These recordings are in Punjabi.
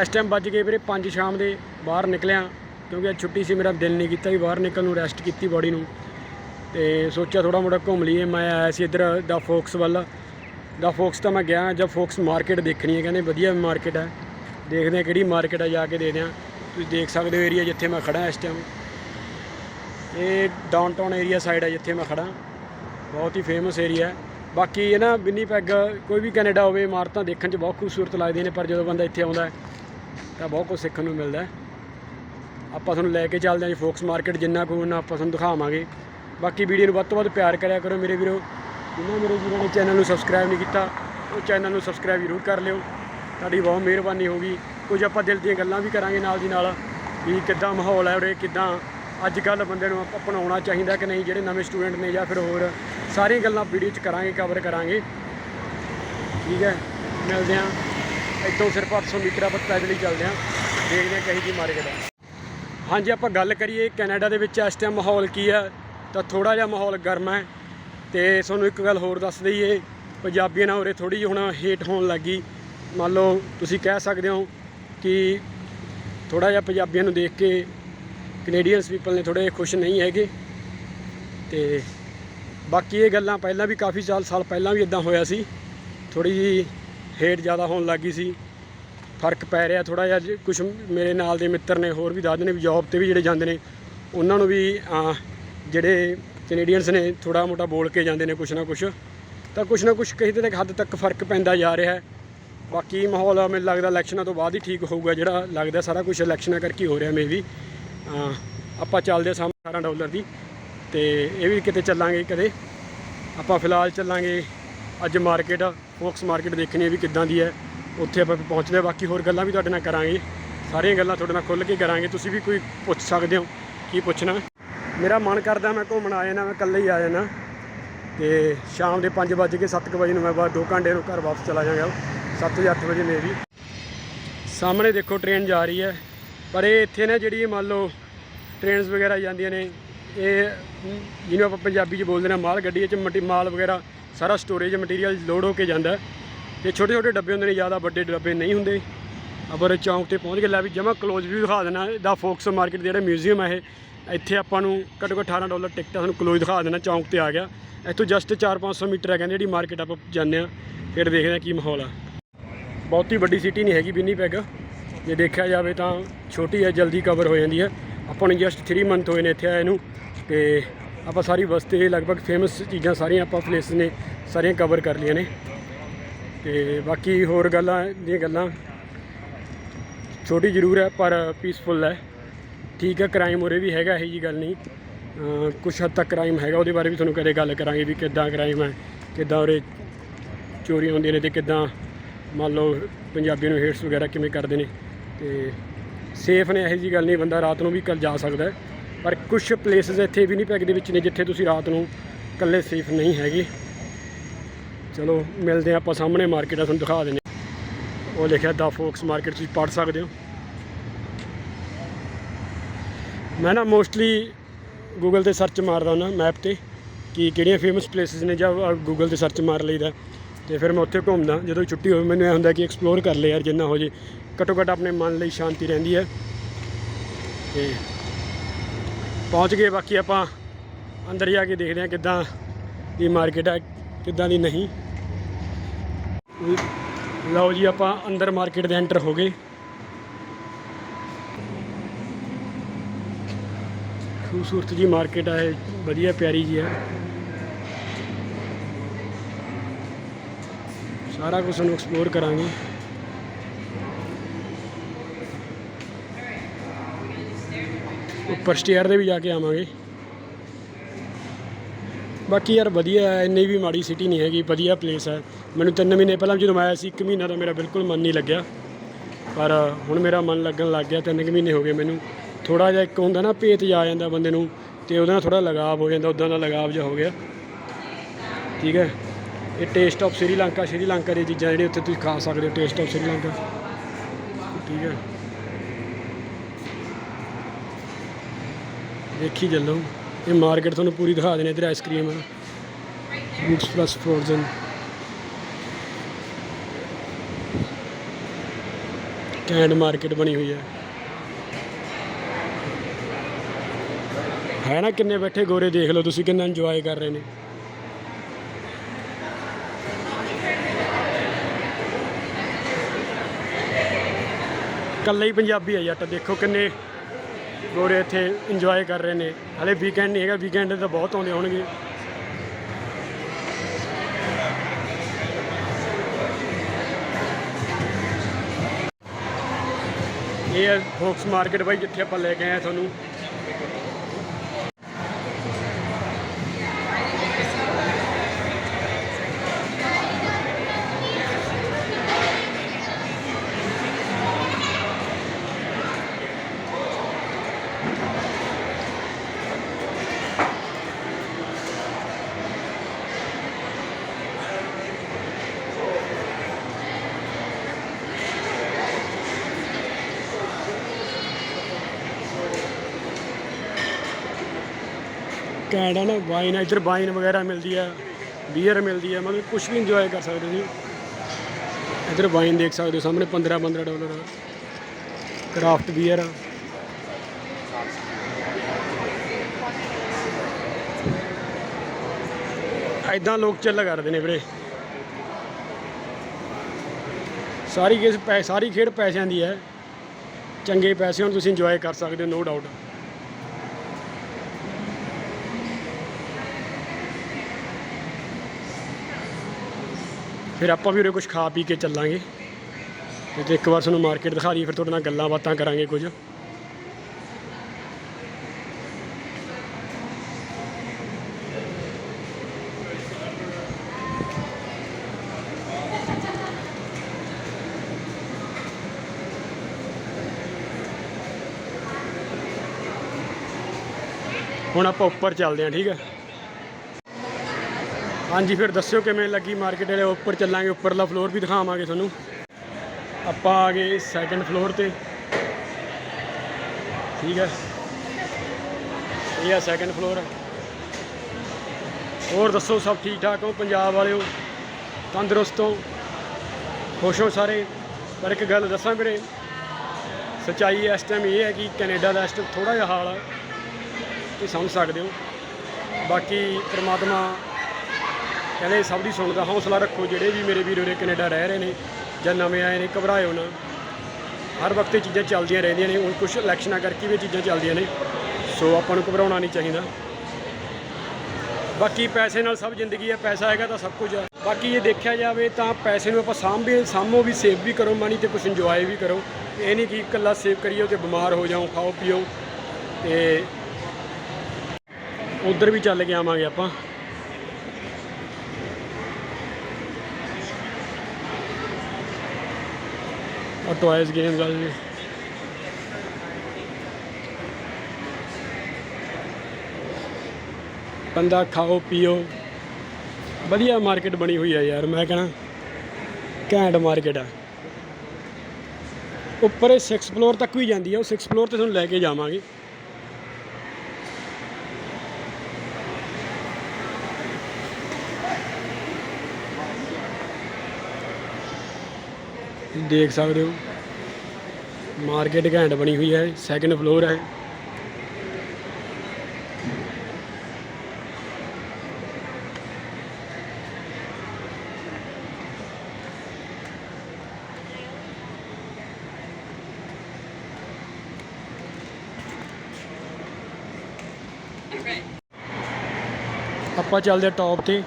ਇਸ ਟਾਈਮ ਵੱਜ ਗਏ ਵੀਰੇ 5 ਸ਼ਾਮ ਦੇ, ਬਾਹਰ ਨਿਕਲਿਆ, ਕਿਉਂਕਿ ਅੱਜ ਛੁੱਟੀ ਸੀ, ਮੇਰਾ ਦਿਲ ਨਹੀਂ ਕੀਤਾ ਵੀ ਬਾਹਰ ਨਿਕਲਣ ਨੂੰ ਰੈਸਟ ਕੀਤੀ ਬਾਡੀ ਨੂੰ। ਤੇ ਸੋਚਿਆ ਥੋੜਾ ਮੋੜਾ ਘੁੰਮ ਲਈਏ, ਮੈਂ ਆਇਆ ਸੀ ਇੱਧਰ ਦਾ ਫੋਕਸ ਵੱਲ। ਦਾ ਫੋਕਸ ਤਾਂ ਮੈਂ ਗਿਆ ਜਦ ਫੋਕਸ ਮਾਰਕੀਟ ਦੇਖਣੀ ਹੈ, ਕਹਿੰਦੇ ਵਧੀਆ ਮਾਰਕੀਟ ਹੈ। ਦੇਖਦੇ ਹਾਂ ਕਿਹੜੀ ਮਾਰਕੀਟ ਹੈ, ਜਾ ਕੇ ਦੇਖਦੇ ਹਾਂ। ਤੁਸੀਂ ਦੇਖ ਸਕਦੇ ਹੋ ਏਰੀਆ ਜਿੱਥੇ ਮੈਂ ਖੜਾ ਇਸ ਟਾਈਮ ਇਹ ਡਾਊਨਟਾਊਨ ਏਰੀਆ ਸਾਈਡ ਹੈ, ਜਿੱਥੇ ਮੈਂ ਖੜਾ ਬਹੁਤ ਹੀ ਫੇਮਸ ਏਰੀਆ ਹੈ। ਬਾਕੀ ਇਹ ਨਾ ਵਿਨੀਪੈਗ ਕੋਈ ਵੀ ਕੈਨੇਡਾ ਹੋਵੇ, ਇਮਾਰਤਾਂ ਦੇਖਣ 'ਚ ਬਹੁਤ ਖੂਬਸੂਰਤ ਲੱਗਦੀਆਂ ਨੇ, ਪਰ ਜਦੋਂ ਬੰਦਾ ਇੱਥੇ ਆਉਂਦਾ ਤਾਂ ਬਹੁਤ ਕੁਝ ਸਿੱਖਣ ਨੂੰ ਮਿਲਦਾ ਆਪਾਂ ਤੁਹਾਨੂੰ ਲੈ ਕੇ ਚੱਲਦੇ ਹਾਂ ਜੀ ਫੋਕਸ ਮਾਰਕੀਟ ਜਿੰਨਾ ਕੁ ਉਹਨਾਂ ਆਪਾਂ ਤੁਹਾਨੂੰ ਦਿਖਾਵਾਂਗੇ। ਬਾਕੀ ਵੀਡੀਓ ਨੂੰ ਵੱਧ ਤੋਂ ਵੱਧ ਪਿਆਰ ਕਰਿਆ ਕਰੋ ਮੇਰੇ ਵੀਰੋ। ਜਿਨ੍ਹਾਂ ਮੇਰੇ ਵੀਰਾਂ ਨੇ ਚੈਨਲ ਨੂੰ ਸਬਸਕ੍ਰਾਈਬ ਨਹੀਂ ਕੀਤਾ, ਉਹ ਚੈਨਲ ਨੂੰ ਸਬਸਕ੍ਰਾਈਬ ਜ਼ਰੂਰ ਕਰ ਲਿਓ। ਤੁਹਾਡੀ ਬਹੁਤ ਮਿਹਰਬਾਨੀ ਹੋਗੀ ਕੁਝ ਆਪਾਂ ਦਿਲ ਦੀਆਂ ਗੱਲਾਂ ਵੀ ਕਰਾਂਗੇ ਨਾਲ ਦੀ ਨਾਲ, ਵੀ ਕਿੱਦਾਂ ਮਾਹੌਲ ਹੈ ਉਰੇ, ਕਿੱਦਾਂ ਅੱਜ ਕੱਲ ਬੰਦੇ ਨੂੰ ਅਪਣਾਉਣਾ ਚਾਹੀਦਾ ਕਿ ਨਹੀਂ, ਜਿਹੜੇ ਨਵੇਂ ਸਟੂਡੈਂਟ ਨੇ ਜਾਂ ਫਿਰ ਹੋਰ, ਸਾਰੀਆਂ ਗੱਲਾਂ ਵੀਡੀਓ 'ਚ ਕਰਾਂਗੇ ਕਵਰ ਕਰਾਂਗੇ। ਠੀਕ ਹੈ, ਮਿਲਦੇ ਹਾਂ। ਇੱਥੋਂ ਸਿਰਫ 800 ਮੀਟਰ ਆਪਾਂ ਪੈਦਲ ਹੀ ਚੱਲਦੇ ਹਾਂ। ਦੇਖਦੇ ਹਾਂ ਕਹੀ ਜੀ ਮਾਰਕੀਟ ਹੈ ਹਾਂਜੀ, ਆਪਾਂ ਗੱਲ ਕਰੀਏ ਕੈਨੇਡਾ ਦੇ ਵਿੱਚ ਇਸ ਟਾਈਮ ਮਾਹੌਲ ਕੀ ਹੈ ਤਾਂ ਥੋੜਾ ਜਿਹਾ ਮਾਹੌਲ ਗਰਮ ਹੈ। ਤੇ ਤੁਹਾਨੂੰ ਇੱਕ ਗੱਲ ਹੋਰ ਦੱਸ ਦਈਏ, ਪੰਜਾਬੀਆਂ ਨਾਲ ਉਰੇ ਥੋੜੀ ਜਿਹੀ ਹੁਣ ਹੇਟ ਹੋਣ ਲੱਗੀ ਮੰਨ ਲਓ, ਤੁਸੀਂ ਕਹਿ ਸਕਦੇ ਹੋ ਕਿ ਥੋੜਾ ਜਿਹਾ ਪੰਜਾਬੀਆਂ ਨੂੰ ਦੇਖ ਕੇ ਕੈਨੇਡੀਅਨਸ ਪੀਪਲ ਨੇ ਥੋੜੇ ਖੁਸ਼ ਨਹੀਂ ਹੈਗੇ। ਤੇ ਬਾਕੀ ਇਹ ਗੱਲਾਂ ਪਹਿਲਾਂ ਵੀ ਕਾਫੀ ਸਾਲ ਸਾਲ ਪਹਿਲਾਂ ਵੀ ਇਦਾਂ ਹੋਇਆ ਸੀ। ਥੋੜੀ ਜੀ ਹੇਠ ਜ਼ਿਆਦਾ ਹੋਣ ਲੱਗੀ ਸੀ। ਫ਼ਰਕ ਪੈ ਰਿਹਾ ਥੋੜਾ ਜਿਹਾ ਕੁਝ ਮੇਰੇ ਨਾਲ ਦੇ ਮਿੱਤਰ ਨੇ ਹੋਰ ਵੀ ਦੱਸਦੇ ਨੇ ਵੀ ਜੌਬ ਤੇ ਵੀ ਜਿਹੜੇ ਜਾਂਦੇ ਨੇ, ਉਹਨਾਂ ਨੂੰ ਵੀ ਜਿਹੜੇ ਕੈਨੇਡੀਅਨਸ ਨੇ ਥੋੜਾ ਮੋਟਾ ਬੋਲ ਕੇ ਜਾਂਦੇ ਨੇ ਕੁਛ ਨਾ ਕੁਛ। ਤਾਂ ਕੁਛ ਨਾ ਕੁਛ ਕਿਸੇ ਤੱਕ ਹੱਦ ਤੱਕ ਫ਼ਰਕ ਪੈਂਦਾ ਜਾ ਰਿਹਾ ਹੈ। ਬਾਕੀ ਮਾਹੌਲ ਮੈਨੂੰ ਲੱਗਦਾ ਇਲੈਕਸ਼ਨਾਂ ਤੋਂ ਬਾਅਦ ਹੀ ਠੀਕ ਹੋਊਗਾ, ਜਿਹੜਾ ਲੱਗਦਾ ਸਾਰਾ ਕੁਝ ਇਲੈਕਸ਼ਨਾਂ ਕਰਕੇ ਹੋ ਰਿਹਾ ਮੇ ਵੀ ਆਪਾਂ ਚੱਲਦੇ ਹਾਂ ਸਾਹਮਣੇ 18 ਡਾਲਰ ਦੀ, ਤੇ ਇਹ ਵੀ ਕਿਤੇ ਚੱਲਾਂਗੇ ਕਦੇ। ਆਪਾਂ ਫਿਲਹਾਲ ਚੱਲਾਂਗੇ ਅੱਜ ਮਾਰਕੀਟ ਫੋਕਸ ਮਾਰਕੀਟ ਦੇਖਣੀ ਹੈ ਵੀ ਕਿੱਦਾਂ ਦੀ ਹੈ ਉੱਥੇ ਆਪਾਂ ਪਹੁੰਚਦੇ ਹਾਂ ਬਾਕੀ ਹੋਰ ਗੱਲਾਂ ਵੀ ਤੁਹਾਡੇ ਨਾਲ ਕਰਾਂਗੇ। ਸਾਰੀਆਂ ਗੱਲਾਂ ਤੁਹਾਡੇ ਨਾਲ ਖੁੱਲ੍ਹ ਕੇ ਕਰਾਂਗੇ। ਤੁਸੀਂ ਵੀ ਕੋਈ ਪੁੱਛ ਸਕਦੇ ਹੋ ਕੀ ਪੁੱਛਣਾ? ਮੇਰਾ ਮਨ ਕਰਦਾ ਮੈਂ ਘੁੰਮਣ ਆ ਜਾਣਾ ਮੈਂ ਇਕੱਲੇ ਹੀ ਆ ਜਾਣਾ ਤੇ ਸ਼ਾਮ ਦੇ 5 ਵਜੇ ਕੇ 7 ਵਜੇ ਨੂੰ ਮੈਂ ਬਾਅਦ 2 ਘੰਟੇ ਨੂੰ ਘਰ ਵਾਪਸ ਚਲਾ ਜਾਵਾਂਗਾ। 7 ਜਾਂ 8 ਵਜੇ ਮੇਰੀ ਸਾਹਮਣੇ ਦੇਖੋ ਟ੍ਰੇਨ ਜਾ ਰਹੀ ਹੈ ਪਰ ਇਹ ਇੱਥੇ ਨਾ ਜਿਹੜੀ ਮੰਨ ਲਓ ਟ੍ਰੇਨਸ ਵਗੈਰਾ ਜਾਂਦੀਆਂ ਨੇ ਇਹ ਮ, ਜਿਹਨੂੰ ਆਪਾਂ ਪੰਜਾਬੀ 'ਚ ਬੋਲਦੇ ਨੇ ਮਾਲ ਗੱਡੀ 'ਚ ਮਟੀ ਮਾਲ ਵਗੈਰਾ ਸਾਰਾ ਸਟੋਰੇਜ ਮਟੀਰੀਅਲ ਲੋਡ ਹੋ ਕੇ ਜਾਂਦਾ ਹੈ। ਤੇ ਛੋਟੇ ਛੋਟੇ ਡੱਬੇ ਹੁੰਦੇ ਨੇ, ਜ਼ਿਆਦਾ ਵੱਡੇ ਡੱਬੇ ਨਹੀਂ ਹੁੰਦੇ। ਅਬਰ ਚੌਂਕ ਤੇ ਪਹੁੰਚ ਕੇ ਲੈ ਵੀ ਜਮਾ ਕਲੋਜ਼ ਵੀ ਦਿਖਾ ਦੇਣਾ ਦਾ ਫੋਕਸ ਮਾਰਕੀਟ ਜਿਹੜਾ ਮਿਊਜ਼ੀਅਮ ਹੈ ਇਹ। ਇੱਥੇ ਆਪਾਂ ਨੂੰ ਘੱਟੋ ਘੱਟ 18 ਡਾਲਰ ਟਿਕਟ ਆ, ਤੁਹਾਨੂੰ ਕਲੋਜ਼ ਦਿਖਾ ਦੇਣਾ, ਚੌਂਕ ਤੇ ਆ ਗਿਆ। ਇੱਥੋਂ ਜਸਟ 4-500 ਮੀਟਰ ਹੈ ਕਹਿੰਦੇ ਜਿਹੜੀ ਮਾਰਕੀਟ ਆਪਾਂ ਜਾਂਦੇ ਆ ਫਿਰ ਦੇਖਦੇ ਆ ਕੀ ਮਾਹੌਲ ਆ। ਬਹੁਤੀ ਵੱਡੀ ਸਿਟੀ ਨਹੀਂ ਹੈਗੀ ਵਿਨੀਪੈਗ ਜੇ ਦੇਖਿਆ ਜਾਵੇ ਤਾਂ ਛੋਟੀ ਹੈ, ਜਲਦੀ ਕਵਰ ਹੋ ਜਾਂਦੀ ਹੈ। ਆਪਾਂ ਨੂੰ ਜਸਟ 3 ਮੰਥ ਹੋਏ ਨੇ ਇੱਥੇ ਆਏ ਨੂੰ, ਤੇ ਆਪਾਂ ਸਾਰੀ ਬਸਤੀ ਲਗਭਗ ਫੇਮਸ ਚੀਜ਼ਾਂ ਸਾਰੀਆਂ ਆਪਾਂ ਪਲੇਸ ਨੇ ਸਾਰੀਆਂ ਕਵਰ ਕਰ ਲਈਆਂ ਨੇ। ਤੇ ਬਾਕੀ ਹੋਰ ਗੱਲਾਂ ਦੀਆਂ ਗੱਲਾਂ ਛੋਟੀ ਜ਼ਰੂਰ ਹੈ, ਪਰ ਪੀਸਫੁਲ ਹੈ। ਠੀਕ ਹੈ ਕ੍ਰਾਈਮ ਉਰੇ ਵੀ ਹੈਗਾ, ਇਹੀ ਜੀ ਗੱਲ ਨਹੀਂ। ਅਹ ਕੁਛ ਹੱਦ ਤੱਕ ਕ੍ਰਾਈਮ ਹੈਗਾ, ਉਹਦੇ ਬਾਰੇ ਵੀ ਤੁਹਾਨੂੰ ਕਦੇ ਗੱਲ ਕਰਾਂਗੇ ਵੀ ਕਿੱਦਾਂ ਕ੍ਰਾਈਮ ਹੈ, ਕਿੱਦਾਂ ਉਰੇ ਚੋਰੀਆਂ ਹੁੰਦੀਆਂ ਨੇ ਤੇ ਕਿੱਦਾਂ ਮੰਨ ਲਓ ਪੰਜਾਬੀਆਂ ਨੂੰ ਹੇਟਸ ਵਗੈਰਾ ਕਿਵੇਂ ਕਰਦੇ ਨੇ। ਤੇ ਸੇਫ ਨੇ, ਇਹੋ ਜੀ ਗੱਲ ਨਹੀਂ, ਬੰਦਾ ਰਾਤ ਨੂੰ ਵੀ ਕੱਲ ਜਾ ਸਕਦਾ ਹੈ। ਪਰ ਕੁਝ ਪਲੇਸਸ ਇੱਥੇ ਵੀ ਨਹੀਂ ਪੈਕ ਦੇ ਵਿੱਚ ਨੇ ਜਿੱਥੇ ਤੁਸੀਂ ਰਾਤ ਨੂੰ ਇਕੱਲੇ ਸੇਫ ਨਹੀਂ ਹੈਗੇ। ਚਲੋ, ਮਿਲਦੇ ਹਾਂ ਆਪਾਂ ਸਾਹਮਣੇ ਮਾਰਕੀਟ ਆ, ਤੁਹਾਨੂੰ ਦਿਖਾ ਦਿੰਦੇ ਹਾਂ। ਉਹ ਲਿਖਿਆ ਦਾ ਫੋਕਸ ਮਾਰਕੀਟ ਤੁਸੀਂ ਪੜ੍ਹ ਸਕਦੇ ਹੋ। ਮੈਂ ਨਾ ਮੋਸਟਲੀ ਗੂਗਲ ਤੇ ਸਰਚ ਮਾਰਦਾ ਹੁੰਦਾ ਮੈਪ ਤੇ ਕਿ ਕਿਹੜੀਆਂ ਫੇਮਸ ਪਲੇਸਿਸ ਨੇ ਜਾਂ ਗੂਗਲ ਤੇ ਸਰਚ ਮਾਰ ਲਈਦਾ। ਤੇ ਫਿਰ ਮੈਂ ਉੱਥੇ ਘੁੰਮਦਾ, ਜਦੋਂ ਛੁੱਟੀ ਹੋਵੇ, ਮੈਨੂੰ ਇਹ ਹੁੰਦਾ ਕਿ ਐਕਸਪਲੋਰ ਕਰ ਲੈ ਯਾਰ ਜਿੰਨਾ ਹੋ ਜੇ। ਘੱਟੋ ਘੱਟ ਆਪਣੇ ਮਨ ਲਈ ਸ਼ਾਂਤੀ ਰਹਿੰਦੀ ਹੈ। ਤੇ ਪਹੁੰਚ ਗਏ, ਬਾਕੀ ਆਪਾਂ ਅੰਦਰ ਜਾ ਕੇ ਦੇਖਦੇ ਹਾਂ ਕਿੱਦਾਂ ਦੀ ਮਾਰਕੀਟ ਹੈ, ਕਿੱਦਾਂ ਦੀ ਨਹੀਂ। ਲਓ ਜੀ, ਆਪਾਂ ਅੰਦਰ ਮਾਰਕੀਟ ਦੇ ਐਂਟਰ ਹੋ ਗਏ। ਖੂਬਸੂਰਤ ਜੀ ਮਾਰਕੀਟ ਹੈ ਵਧੀਆ ਪਿਆਰੀ ਜੀ ਹੈ। ਸਾਰਾ ਕੁਝ ਨੂੰ ਐਕਸਪਲੋਰ ਕਰਾਂਗੇ। ਉੱਪਰ ਸਟੇਅਰ ਦੇ ਵੀ ਜਾ ਕੇ ਆਵਾਂਗੇ। ਬਾਕੀ ਯਾਰ ਵਧੀਆ ਹੈ, ਇੰਨੀ ਵੀ ਮਾੜੀ ਸਿਟੀ ਨਹੀਂ ਹੈਗੀ, ਵਧੀਆ ਪਲੇਸ ਹੈ। ਮੈਨੂੰ ਤਿੰਨ ਮਹੀਨੇ ਪਹਿਲਾਂ ਜਦੋਂ ਮੈਂ ਆਇਆ ਸੀ, ਇੱਕ ਮਹੀਨਾ ਤਾਂ ਮੇਰਾ ਬਿਲਕੁਲ ਮਨ ਨਹੀਂ ਲੱਗਿਆ। ਪਰ ਹੁਣ ਮੇਰਾ ਮਨ ਲੱਗਣ ਲੱਗ ਗਿਆ, ਤਿੰਨ ਕੁ ਮਹੀਨੇ ਹੋ ਗਏ ਮੈਨੂੰ। ਥੋੜਾ ਜਿਹਾ ਇੱਕ ਹੁੰਦਾ ਨਾ, ਭੇਤ ਜਾ ਜਾਂਦਾ ਬੰਦੇ ਨੂੰ, ਤੇ ਉਹਦੇ ਨਾਲ ਥੋੜਾ ਲਗਾਵ ਹੋ ਜਾਂਦਾ ਉਦਾਂ ਦਾ ਲਗਾਵ ਜਿਹਾ ਹੋ ਗਿਆ। ਠੀਕ ਹੈ? ਇਹ ਟੇਸਟ ਆਫ ਸ੍ਰੀਲੰਕਾ ਸ੍ਰੀਲੰਕਾ ਦੀਆਂ ਚੀਜ਼ਾਂ ਜਿਹੜੀਆਂ ਉੱਥੇ ਤੁਸੀਂ ਖਾ ਸਕਦੇ ਹੋ ਟੇਸਟ ਆਫ ਸ੍ਰੀਲੰਕਾ ਠੀਕ ਹੈ? ਦੇਖੀ ਚੱਲੋ। ਇਹ ਮਾਰਕੀਟ ਤੁਹਾਨੂੰ ਪੂਰੀ ਦਿਖਾ ਦੇਣੀ ਇੱਧਰ ਆਈਸਕ੍ਰੀਮ ਹੈ fruits plus frozen canned market ਬਣੀ ਹੋਈ ਹੈ ਹੈ ਨਾ ਕਿੰਨੇ ਬੈਠੇ ਗੋਰੇ, ਦੇਖ ਲਓ ਤੁਸੀਂ ਕਿੰਨਾ ਇੰਜੋਏ ਕਰ ਰਹੇ ਨੇ। ਕੱਲੇ ਹੀ ਪੰਜਾਬੀ ਆ ਜੱਟ, ਦੇਖੋ ਕਿੰਨੇ ਗੋਰੇ ਇੱਥੇ ਇੰਜੋਏ ਕਰ ਰਹੇ ਨੇ। ਹਲੇ ਵੀਕਐਂਡ ਨਹੀਂ ਹੈਗਾ ਵੀਕਐਂਡ ਤਾਂ ਬਹੁਤ ਆਉਂਦੇ ਹੋਣਗੇ। ਇਹ ਹੈ ਫੋਕਸ ਮਾਰਕੀਟ ਬਾਈ, ਜਿੱਥੇ ਆਪਾਂ ਲੈ ਕੇ ਆਏ ਹਾਂ ਤੁਹਾਨੂੰ ਕੈਨੇਡਾ ਨਾ ਵਾਈਨ ਇੱਧਰ ਵਾਈਨ ਵਗੈਰਾ ਮਿਲਦੀ ਆ ਬੀਅਰ ਮਿਲਦੀ ਆ, ਮਤਲਬ ਕੁਝ ਵੀ ਇੰਜੋਏ ਕਰ ਸਕਦੇ ਹੋ ਇੱਧਰ ਵਾਈਨ ਦੇਖ ਸਕਦੇ ਹੋ, ਸਾਹਮਣੇ 15 15 ਡਾਲਰ ਕਰਾਫਟ ਬੀਅਰ ਆ। ਐਦਾਂ ਲੋਕ ਚੱਲ ਕਰਦੇ ਨੇ ਵੀਰੇ। ਸਾਰੀ ਕਿਸ ਸਾਰੀ ਖੇਡ ਪੈਸਿਆਂ ਦੀ ਹੈ ਚੰਗੇ ਪੈਸੇ ਹੁਣ ਤੁਸੀਂ ਇੰਜੋਏ ਕਰ ਸਕਦੇ ਹੋ ਨੋ ਡਾਊਟ ਫਿਰ ਆਪਾਂ ਵੀ ਉਰੇ ਕੁਝ ਖਾ ਪੀ ਕੇ ਚੱਲਾਂਗੇ। ਤੇ ਇੱਕ ਵਾਰ ਤੁਹਾਨੂੰ ਮਾਰਕੀਟ ਦਿਖਾ ਦਈਏ, ਫਿਰ ਤੁਹਾਡੇ ਨਾਲ ਗੱਲਾਂ ਬਾਤਾਂ ਕਰਾਂਗੇ ਕੁਝ। ਹੁਣ ਆਪਾਂ ਉੱਪਰ ਚੱਲਦੇ ਹਾਂ, ਠੀਕ ਹੈ। ਹਾਂਜੀ, ਫਿਰ ਦੱਸਿਓ ਕਿਵੇਂ ਲੱਗੀ ਮਾਰਕੀਟ ਵਾਲੇ? ਉੱਪਰ ਚੱਲਾਂਗੇ, ਉੱਪਰਲਾ ਫਲੋਰ ਵੀ ਦਿਖਾਵਾਂਗੇ ਤੁਹਾਨੂੰ। ਆਪਾਂ ਆ ਗਏ ਸੈਕੰਡ ਫਲੋਰ ਤੇ। ਠੀਕ ਹੈ। ਇਹ ਆ ਸੈਕੰਡ ਫਲੋਰ ਹੋਰ ਦੱਸੋ, ਸਭ ਠੀਕ ਠਾਕ ਹੋ? ਪੰਜਾਬ ਵਾਲਿਓ, ਤੰਦਰੁਸਤ ਹੋ? ਖੁਸ਼ ਹੋ ਸਾਰੇ? ਪਰ ਇੱਕ ਗੱਲ ਦੱਸਾਂ ਵੀਰੇ, ਸੱਚਾਈ ਇਸ ਟਾਈਮ ਇਹ ਹੈ ਕਿ ਕੈਨੇਡਾ ਦਾ ਇਸ ਟਾਈਮ ਥੋੜਾ ਜਿਹਾ ਹਾਲ ਹੈ ਤੁਸੀਂ ਸਮਝ ਸਕਦੇ ਹੋ। ਬਾਕੀ ਪ੍ਰਮਾਤਮਾ ਕਹਿੰਦੇ ਸਭ ਦੀ ਸੁਣਦਾ ਹੌਸਲਾ ਰੱਖੋ, ਜਿਹੜੇ ਵੀ ਮੇਰੇ ਵੀਰ ਉਰੇ ਕੈਨੇਡਾ ਰਹਿ ਰਹੇ ਨੇ ਜਾਂ ਨਵੇਂ ਆਏ ਨੇ, ਘਬਰਾਇਓ ਨਾ। ਹਰ ਵਕਤ ਇਹ ਚੀਜ਼ਾਂ ਚੱਲਦੀਆਂ ਰਹਿੰਦੀਆਂ ਨੇ, ਹੁਣ ਕੁਝ ਇਲੈਕਸ਼ਨਾਂ ਕਰਕੇ ਵੀ ਇਹ ਚੀਜ਼ਾਂ ਚੱਲਦੀਆਂ ਨੇ। ਸੋ ਆਪਾਂ ਨੂੰ ਘਬਰਾਉਣਾ ਨਹੀਂ ਚਾਹੀਦਾ। ਬਾਕੀ ਪੈਸੇ ਨਾਲ ਸਭ ਜ਼ਿੰਦਗੀ ਹੈ, ਪੈਸਾ ਹੈਗਾ ਤਾਂ ਸਭ ਕੁਝ ਹੈ। ਬਾਕੀ ਜੇ ਦੇਖਿਆ ਜਾਵੇ ਤਾਂ ਪੈਸੇ ਨੂੰ ਆਪਾਂ ਸਾਂਭੇ, ਸਾਂਭੋ ਵੀ ਸੇਵ ਵੀ ਕਰੋ ਮਨੀ ਤੇ ਕੁਝ ਇੰਜੋਏ ਵੀ ਕਰੋ। ਇਹ ਨਹੀਂ ਕਿ ਇਕੱਲਾ ਸੇਵ ਕਰੀਓ ਤੇ ਬਿਮਾਰ ਹੋ ਜਾਓ, ਖਾਓ, ਪੀਓ। ਤੇ ਉਧਰ ਵੀ ਚੱਲ ਕੇ ਆਵਾਂਗੇ ਆਪਾਂ। ਔਰ ਟੌਇਜ਼ ਗੇਮਸ ਵਾਲੇ ਵੀ ਬੰਦਾ ਖਾਓ, ਪੀਓ। ਵਧੀਆ ਮਾਰਕੀਟ ਬਣੀ ਹੋਈ ਹੈ ਯਾਰ, ਮੈਂ ਕਹਣਾ ਘੈਂਟ ਮਾਰਕੀਟ ਆ। ਉੱਪਰ ਇਹ 6 ਫਲੋਰ ਤੱਕ ਵੀ ਜਾਂਦੀ ਹੈ ਉਹ 6 ਫਲੋਰ ਤੇ ਤੁਹਾਨੂੰ ਲੈ ਕੇ ਜਾਵਾਂਗੇ। ਦੇਖ ਸਕਦੇ ਹੋ। ਮਾਰਕੀਟ ਘੈਂਟ ਬਣੀ ਹੋਈ ਹੈ ਸੈਕੰਡ ਫਲੋਰ ਹੈ। ਆਪਾਂ ਚੱਲਦੇ ਟੌਪ ਤੇ।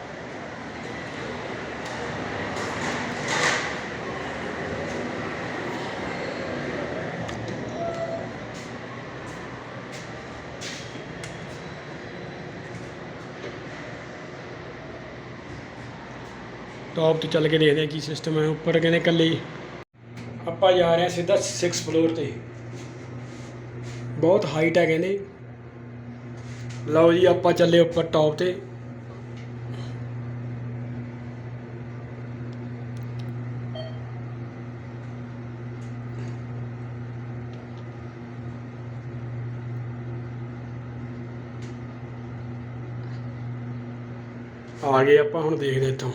ਟੌਪ ਤੇ ਚੱਲ ਕੇ ਦੇਖਦੇ ਹਾਂ ਕੀ ਸਿਸਟਮ ਹੈ। ਉੱਪਰ ਕਹਿੰਦੇ ਇਕੱਲੇ ਆਪਾਂ ਜਾ ਰਹੇ ਹਾਂ ਸਿੱਧਾ 6 ਫਲੋਰ ਤੇ। ਬਹੁਤ ਹਾਈਟ ਹੈ ਕਹਿੰਦੇ। ਲਓ ਜੀ, ਆਪਾਂ ਚੱਲੇ ਉੱਪਰ ਟੌਪ ਤੇ। ਆ ਗਏ ਆਪਾਂ, ਹੁਣ ਦੇਖਦੇ ਇੱਥੋਂ।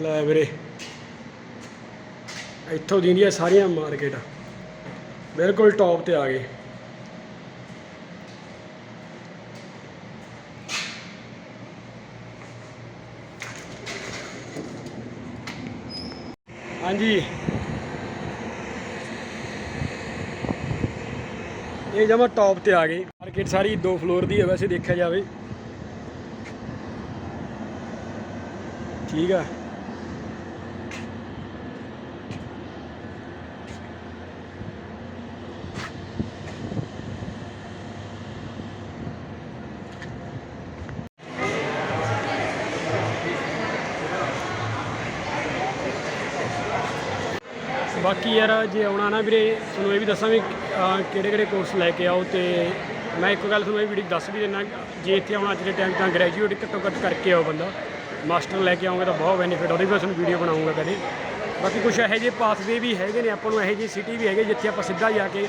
ਲੈ ਵੀਰੇ। ਇੱਥੋਂ ਦੀ ਇੰਡੀਆ ਸਾਰੀਆਂ ਮਾਰਕੀਟ। ਬਿਲਕੁਲ ਟੌਪ ਤੇ ਆ ਗਏ। ਹਾਂਜੀ। ਇਹ ਜਮਾ ਟੌਪ ਤੇ ਆ ਗਈ ਮਾਰਕੀਟ ਸਾਰੀ ਦੋ ਫਲੋਰ ਦੀ ਹੈ ਵੈਸੇ ਦੇਖਿਆ ਜਾਵੇ। ਠੀਕ ਆ ਬਾਕੀ ਯਾਰ, ਜੇ ਆਉਣਾ ਨਾ ਵੀਰੇ, ਤੁਹਾਨੂੰ ਇਹ ਵੀ ਦੱਸਾਂ ਵੀ ਕਿਹੜੇ ਕਿਹੜੇ ਕੋਰਸ ਲੈ ਕੇ ਆਓ ਤੇ ਮੈਂ ਇੱਕ ਗੱਲ ਤੁਹਾਨੂੰ ਇਹ ਵੀਡੀਓ ਦੱਸ ਵੀ ਦਿੰਦਾ, ਜੇ ਇੱਥੇ ਆਉਣਾ ਅੱਜ ਦੇ ਟਾਈਮ ਤਾਂ ਗ੍ਰੈਜੂਏਟ ਘੱਟੋ ਘੱਟ ਕਰਕੇ ਆਓ ਬੰਦਾ। ਮਾਸਟਰ ਲੈ ਕੇ ਆਉਂਗੇ ਤਾਂ ਬਹੁਤ ਬੈਨੀਫਿਟ ਉਹਦੀ ਵੀ ਤੁਹਾਨੂੰ ਵੀਡੀਓ ਬਣਾਉਂਗਾ ਕਦੇ। ਬਾਕੀ ਕੁਝ ਇਹੋ ਜਿਹੇ ਪਾਥਵੇ ਵੀ ਹੈਗੇ ਨੇ, ਆਪਾਂ ਨੂੰ ਇਹੋ ਜਿਹੀ ਸਿਟੀ ਵੀ ਹੈਗੇ ਜਿੱਥੇ ਆਪਾਂ ਸਿੱਧਾ ਜਾ ਕੇ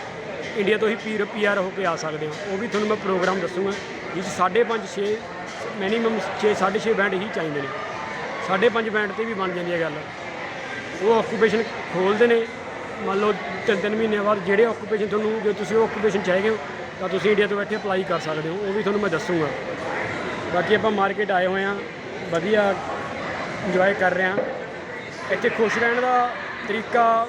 ਇੰਡੀਆ ਤੋਂ ਹੀ ਪੀਰ ਪੀਆਰ ਹੋ ਕੇ ਆ ਸਕਦੇ ਹਾਂ। ਉਹ ਵੀ ਤੁਹਾਨੂੰ ਮੈਂ ਪ੍ਰੋਗਰਾਮ ਦੱਸੂਗਾ ਜਿਸ 'ਚ 5.5 6 ਮਿਨੀਮਮ 6 6.5 ਬੈਂਡ ਹੀ ਚਾਹੀਦੇ ਨੇ। 5.5 ਬੈਂਡ ਤੇ ਵੀ ਬਣ ਜਾਂਦੀ ਹੈ ਗੱਲ। ਉਹ ਆਕੂਪੇਸ਼ਨ ਖੋਲਦੇ ਨੇ ਮੰਨ ਲਓ ਤਿੰਨ ਤਿੰਨ ਮਹੀਨਿਆਂ ਬਾਅਦ ਜਿਹੜੇ ਆਕੂਪੇਸ਼ਨ ਤੁਹਾਨੂੰ, ਜੇ ਤੁਸੀਂ ਉਹ ਆਕੂਪੇਸ਼ਨ ਚਾਹੀਦੇ ਹੋ, ਤਾਂ ਤੁਸੀਂ ਇੰਡੀਆ ਤੋਂ ਬੈਠੇ ਅਪਲਾਈ ਕਰ ਸਕਦੇ ਹੋ, ਉਹ ਵੀ ਤੁਹਾਨੂੰ ਮੈਂ ਦੱਸੂਗਾ। ਬਾਕੀ ਆਪਾਂ ਮਾਰਕੀਟ ਆਏ ਹੋਏ ਆ ਵਧੀਆ ਇੰਜੋਏ ਕਰ ਰਹੇ ਹਾਂ। ਇੱਥੇ ਖੁਸ਼ ਰਹਿਣ ਦਾ ਤਰੀਕਾ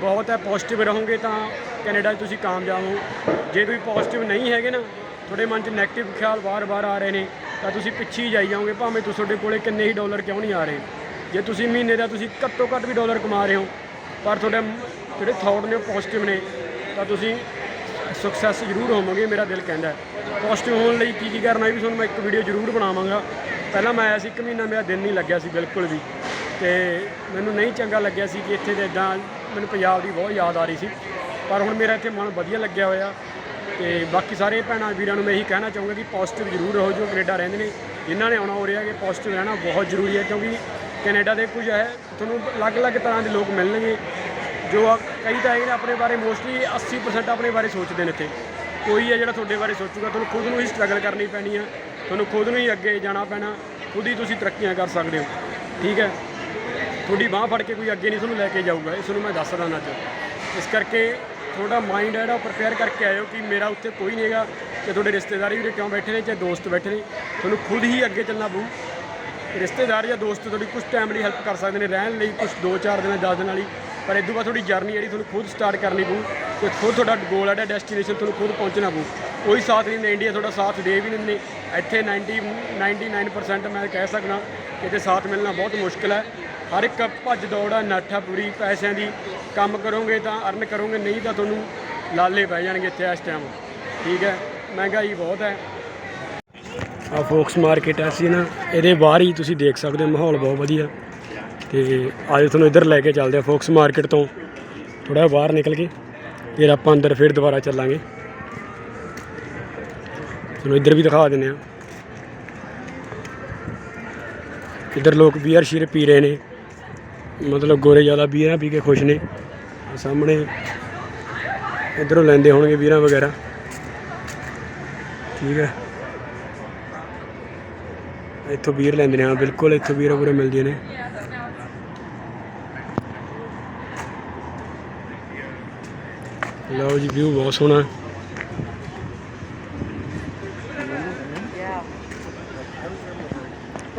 ਬਹੁਤ ਹੈ ਪੋਜ਼ਿਟਿਵ ਰਹੋਗੇ ਤਾਂ ਕੈਨੇਡਾ 'ਚ ਤੁਸੀਂ ਕਾਮਯਾਬ ਹੋ। ਜੇ ਤੁਸੀਂ ਪੋਜ਼ਿਟਿਵ ਨਹੀਂ ਹੈਗੇ ਨਾ, ਤੁਹਾਡੇ ਮਨ 'ਚ ਨੈਗੇਟਿਵ ਖਿਆਲ ਵਾਰ-ਵਾਰ ਆ ਰਹੇ ਨੇ, ਤਾਂ ਤੁਸੀਂ ਪਿੱਛੇ ਹੀ ਜਾਈ ਜਾਓਗੇ, ਭਾਵੇਂ ਤੁਸੀਂ ਤੁਹਾਡੇ ਕੋਲੇ ਕਿੰਨੇ ਹੀ ਡਾਲਰ ਕਿਉਂ ਨਹੀਂ ਆ ਰਹੇ। ਜੇ ਤੁਸੀਂ ਮਹੀਨੇ ਦਾ ਤੁਸੀਂ ਘੱਟੋ ਘੱਟ ਵੀ ਡਾਲਰ ਕਮਾ ਰਹੇ ਹੋ ਪਰ ਤੁਹਾਡੇ ਜਿਹੜੇ ਥਾਟ ਨੇ ਉਹ ਪੋਜ਼ਿਟਿਵ ਨੇ, ਤਾਂ ਤੁਸੀਂ ਸਕਸੈਸ ਜ਼ਰੂਰ ਹੋਵੋਗੇ, ਮੇਰਾ ਦਿਲ ਕਹਿੰਦਾ ਹੈ। ਪੋਜ਼ਿਟਿਵ ਹੋਣ ਲਈ ਕੀ ਕੀ ਕਰਨਾ ਵੀ ਤੁਹਾਨੂੰ ਮੈਂ ਇੱਕ ਵੀਡੀਓ ਜ਼ਰੂਰ ਬਣਾਵਾਂਗਾ। ਪਹਿਲਾਂ ਮੈਂ ਆਇਆ ਸੀ, ਇੱਕ ਮਹੀਨਾ ਮੇਰਾ ਦਿਨ ਨਹੀਂ ਲੱਗਿਆ ਸੀ ਬਿਲਕੁਲ ਵੀ। ਤੇ ਮੈਨੂੰ ਨਹੀਂ ਚੰਗਾ ਲੱਗਿਆ ਸੀ ਕਿ ਇੱਥੇ ਦੇ ਇਦਾਂ ਮੈਨੂੰ ਪੰਜਾਬ ਦੀ ਬਹੁਤ ਯਾਦ ਆ ਰਹੀ ਸੀ। ਪਰ ਹੁਣ ਮੇਰਾ ਇੱਥੇ ਮਨ ਵਧੀਆ ਲੱਗਿਆ ਹੋਇਆ। ਤੇ ਬਾਕੀ ਸਾਰੇ ਭੈਣਾਂ ਵੀਰਾਂ ਨੂੰ ਮੈਂ ਇਹੀ ਕਹਿਣਾ ਚਾਹੂੰਗਾ ਕਿ ਪੋਜ਼ਿਟਿਵ ਜ਼ਰੂਰ ਰਹੋ, ਜੋ ਕੈਨੇਡਾ ਰਹਿੰਦੇ ਨੇ, ਜਿਨ੍ਹਾਂ ਨੇ ਆਉਣਾ ਹੋ ਰਿਹਾ ਕਿ ਪੋਜ਼ਿਟਿਵ ਰਹਿਣਾ ਬਹੁਤ ਜ਼ਰੂਰੀ ਹੈ। ਕਿਉਂਕਿ ਕੈਨੇਡਾ ਦੇ ਕੁਝ ਹੈ, ਤੁਹਾਨੂੰ ਅਲੱਗ-ਅਲੱਗ ਤਰ੍ਹਾਂ ਦੇ ਲੋਕ ਮਿਲਣਗੇ, ਜੋ ਆ- ਕਈ ਤਾਂ ਹੈਗੇ ਨੇ ਆਪਣੇ ਬਾਰੇ ਮੋਸਟਲੀ 80% ਆਪਣੇ ਬਾਰੇ ਸੋਚਦੇ ਨੇ ਇੱਥੇ। ਕੋਈ ਹੈ ਜਿਹੜਾ ਤੁਹਾਡੇ ਬਾਰੇ ਸੋਚੂਗਾ, ਤੁਹਾਨੂੰ ਖੁਦ ਨੂੰ ਹੀ ਸਟਰਗਲ ਕਰਨੀ ਪੈਣੀ ਹੈ ਤੁਹਾਨੂੰ ਖੁਦ ਨੂੰ ਹੀ ਅੱਗੇ ਜਾਣਾ ਪੈਣਾ, ਖੁਦ ਹੀ ਤੁਸੀਂ ਤਰੱਕੀਆਂ ਕਰ ਸਕਦੇ ਹੋ। ਠੀਕ ਹੈ? ਤੁਹਾਡੀ ਬਾਹ ਫੜ ਕੇ ਕੋਈ ਅੱਗੇ ਨਹੀਂ ਤੁਹਾਨੂੰ ਲੈ ਕੇ ਜਾਊਗਾ ਇਸ ਨੂੰ ਮੈਂ ਦੱਸ ਦਾਂ ਅੱਜ। ਇਸ ਕਰਕੇ ਤੁਹਾਡਾ ਮਾਈਂਡ ਹੈ ਜਿਹੜਾ ਪ੍ਰਪੇਅਰ ਕਰਕੇ ਆਇਓ ਕਿ ਮੇਰਾ ਉੱਥੇ ਕੋਈ ਨਹੀਂ ਹੈਗਾ, ਕਿ ਤੁਹਾਡੇ ਰਿਸ਼ਤੇਦਾਰੀ ਵੀ ਕਿਉਂ ਬੈਠੇ ਨੇ, ਚਾਹੇ ਦੋਸਤ ਬੈਠੇ ਨੇ, ਤੁਹਾਨੂੰ ਖੁਦ ਹੀ ਅੱਗੇ ਚੱਲਣਾ ਪਊ। ਰਿਸ਼ਤੇਦਾਰ ਜਾਂ ਦੋਸਤ ਤੁਹਾਡੀ ਕੁਝ ਟਾਈਮ ਲਈ ਹੈਲਪ ਕਰ ਸਕਦੇ ਨੇ, ਰਹਿਣ ਲਈ ਕੁਝ 2-4 ਦਿਨ 10 ਦਿਨਾਂ ਲਈ, ਪਰ ਇਦੋਂ ਬਾਅਦ ਤੁਹਾਡੀ ਜਰਨੀ ਜਿਹੜੀ ਤੁਹਾਨੂੰ ਖੁਦ ਸਟਾਰਟ ਕਰਨੀ ਪਊ ਤੇ ਖੁਦ ਤੁਹਾਡਾ ਗੋਲ ਹੈ ਡੈਸਟੀਨੇਸ਼ਨ ਤੁਹਾਨੂੰ ਖੁਦ ਪਹੁੰਚਣਾ ਪਊ। ਕੋਈ ਸਾਥ ਨਹੀਂ ਦਿੰਦਾ ਇੰਡੀਆ ਤੁਹਾਡਾ ਸਾਥ ਦੇ ਵੀ ਨਹੀਂ ਦਿੰਦੇ। ਇੱਥੇ 90 99% ਮੈਂ ਕਹਿ ਸਕਦਾ ਕਿ ਇੱਥੇ ਸਾਥ ਮਿਲਣਾ ਬਹੁਤ ਮੁਸ਼ਕਿਲ ਹੈ। ਹਰ ਇੱਕ ਭੱਜ ਦੌੜ ਆ ਨੱਠ ਆ ਪੂਰੀ, ਪੈਸਿਆਂ ਦੀ। ਕੰਮ ਕਰੋਗੇ ਤਾਂ ਅਰਨ ਕਰੋਗੇ, ਨਹੀਂ ਤਾਂ ਤੁਹਾਨੂੰ ਲਾਲੇ ਪੈ ਜਾਣਗੇ ਇੱਥੇ ਇਸ ਟਾਈਮ ਠੀਕ ਹੈ, ਮਹਿੰਗਾਈ ਬਹੁਤ ਹੈ। ਆ ਫੋਕਸ ਮਾਰਕੀਟ ਐ ਸੀ ਨਾ, ਇਹਦੇ ਬਾਹਰ ਹੀ ਤੁਸੀਂ ਦੇਖ ਸਕਦੇ ਹੋ, ਮਾਹੌਲ ਬਹੁਤ ਵਧੀਆ। ਤੇ ਅੱਜ ਤੁਹਾਨੂੰ ਇੱਧਰ ਲੈ ਕੇ ਚੱਲਦੇ ਆ ਫੋਕਸ ਮਾਰਕੀਟ ਤੋਂ। ਥੋੜਾ ਬਾਹਰ ਨਿਕਲ ਕੇ, ਫਿਰ ਆਪਾਂ ਅੰਦਰ ਫਿਰ ਦੁਬਾਰਾ ਚੱਲਾਂਗੇ। ਤੁਹਾਨੂੰ ਇੱਧਰ ਵੀ ਦਿਖਾ ਦਿੰਦੇ ਆ ਇੱਧਰ ਲੋਕ ਬੀਅਰ ਸ਼ੀਰ ਪੀ ਰਹੇ ਨੇ। ਮਤਲਬ ਗੋਰੇ ਜ਼ਿਆਦਾ ਬੀਅਰਾਂ ਪੀ ਕੇ ਖੁਸ਼ ਨੇ। ਸਾਹਮਣੇ ਇੱਧਰੋਂ ਲੈਂਦੇ ਹੋਣਗੇ ਵੀਰਾਂ ਵਗੈਰਾ। ਠੀਕ ਹੈ। ਇੱਥੋਂ ਬੀਅਰ ਲੈਂਦੇ ਨੇ, ਹਾਂ, ਬਿਲਕੁਲ ਇੱਥੋਂ ਬੀਅਰਾਂ ਪੂਰੇ ਮਿਲਦੀਆਂ ਨੇ ਲਓ ਜੀ ਵਿਊ ਬਹੁਤ ਸੋਹਣਾ ਹੈ।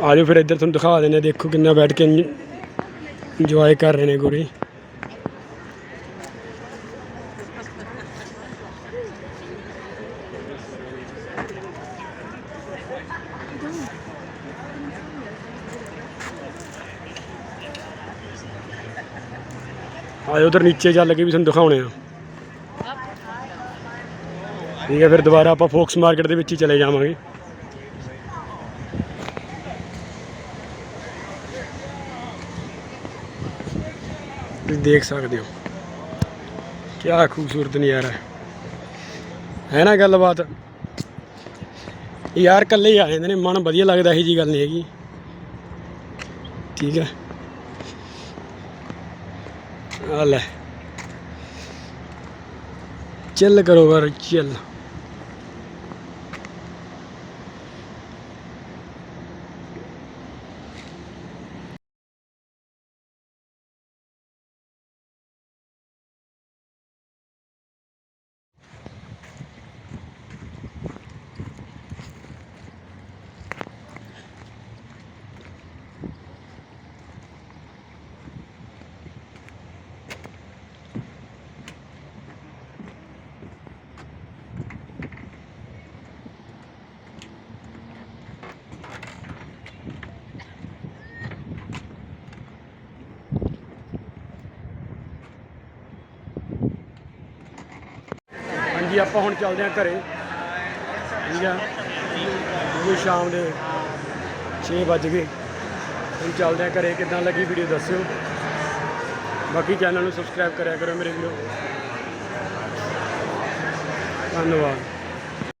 ਆ ਜਾਓ ਫਿਰ ਇੱਧਰ ਤੁਹਾਨੂੰ ਦਿਖਾ ਦਿੰਦੇ ਦੇਖੋ ਕਿੰਨਾ ਬੈਠ ਕੇ ਇੰਜੋਏ ਕਰ ਰਹੇ ਨੇ ਗੋਰੇ ਆਜੋ ਉਧਰ ਨੀਚੇ ਚੱਲ ਕੇ ਵੀ ਤੁਹਾਨੂੰ ਦਿਖਾਉਣੇ ਆ। ਠੀਕ ਹੈ, ਫਿਰ ਦੁਬਾਰਾ ਆਪਾਂ ਫੋਕਸ ਮਾਰਕੀਟ ਦੇ ਵਿੱਚ ਹੀ ਚਲੇ ਜਾਵਾਂਗੇ। ਤੁਸੀਂ ਦੇਖ ਸਕਦੇ ਹੋ। ਕੀ ਖੂਬਸੂਰਤ ਨਜ਼ਾਰਾ ਹੈ। ਹੈ ਨਾ ਗੱਲਬਾਤ? ਯਾਰ, ਇਕੱਲੇ ਹੀ ਆ ਜਾਂਦੇ ਨੇ, ਮਨ ਵਧੀਆ ਲੱਗਦਾ, ਇਹੀ ਜੀ ਗੱਲ ਨਹੀਂ ਹੈਗੀ। ਠੀਕ ਹੈ। ਆ ਲੈ। ਚੱਲ ਕਰੋ ਘਰ ਚੱਲ। ਬਾਕੀ ਆਪਾਂ ਹੁਣ ਚੱਲਦੇ ਹਾਂ ਘਰੇ। ਠੀਕ ਆ? ਕਿਉਂਕਿ ਸ਼ਾਮ ਦੇ 6 ਵੱਜ ਗਏ। ਹੁਣ ਚੱਲਦੇ ਹਾਂ ਘਰੇ, ਕਿੱਦਾਂ ਲੱਗੀ ਵੀਡੀਓ ਦੱਸਿਓ। ਬਾਕੀ ਚੈਨਲ ਨੂੰ ਸਬਸਕ੍ਰਾਈਬ ਕਰਿਆ ਕਰੋ ਮੇਰੇ ਵੀਰੋ। ਧੰਨਵਾਦ।